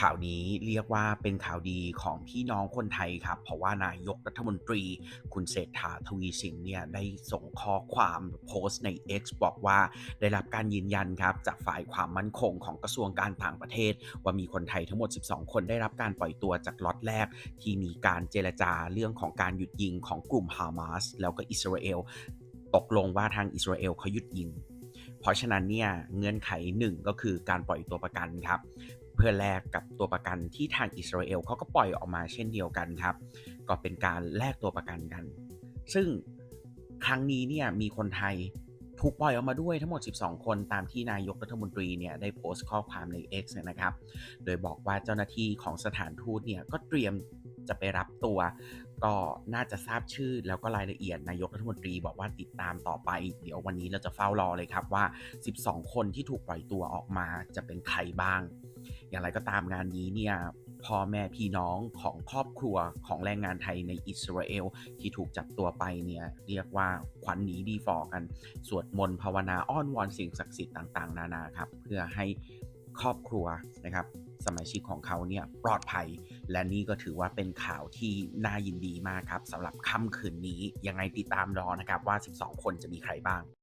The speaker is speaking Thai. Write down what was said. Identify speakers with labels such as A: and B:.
A: ข่าวนี้เรียกว่าเป็นข่าวดีของพี่น้องคนไทยครับ เพราะว่านายกรัฐมนตรี คุณเศรษฐาทวีสินเนี่ยได้ส่งข้อความโพสต์ใน X บอกว่าได้รับการยืนยันครับจากฝ่ายความมั่นคงของกระทรวงการต่างประเทศ ว่ามีคนไทยทั้งหมด 12 คนได้รับการปล่อยตัวจากล็อตแรก ที่มีการเจรจาเรื่องของการหยุดยิงของกลุ่มฮามาสแล้วก็อิสราเอลตกลงว่าทางอิสราเอลเขาหยุดยิงเพราะฉะนั้นเนี่ยเงื่อนไขหนึ่งก็คือการปล่อยตัวประกันครับ เพื่อแลกกับตัวประกันที่ทางอิสราเอลเขาก็ปล่อยออกมาเช่นเดียวกันครับ ก็เป็นการแลกตัวประกันกัน ซึ่งครั้งนี้เนี่ยมีคนไทย ถูกปล่อยออกมาด้วยทั้งหมด 12 คนตามที่นายกรัฐมนตรีเนี่ยได้โพสต์ข้อความใน X เนยนะครับ โดยบอกว่าเจ้าหน้าที่ของสถานทูตเนี่ยก็เตรียมจะไปรับตัว ก็น่าจะทราบชื่อแล้วก็รายละเอียดนายกรัฐมนตรีบอกว่าติดตามต่อไป เดี๋ยววันนี้เราจะเฝ้ารอเลยครับว่า 12 คนที่ถูกปล่อยตัวออกมาจะเป็นใครบ้าง อย่างไรก็ตามงานนี้เนี่ย พ่อแม่พี่น้องของครอบครัวของแรงงานไทยในอิสราเอลที่ถูกจับตัวไปเนี่ยเรียกว่าขวัญหนีดีฟอกัน สวดมนต์ภาวนาอ้อนวอนสิ่งศักดิ์สิทธิ์ต่างๆ นานาครับ เพื่อให้ครอบครัวนะครับสมาชิกของเขาเนี่ยปลอดภัย และนี่ก็ถือว่าเป็นข่าวที่น่ายินดีมากครับสำหรับค่ำคืนนี้ยังไงติดตามรอนะครับว่า 12 คนจะมีใครบ้าง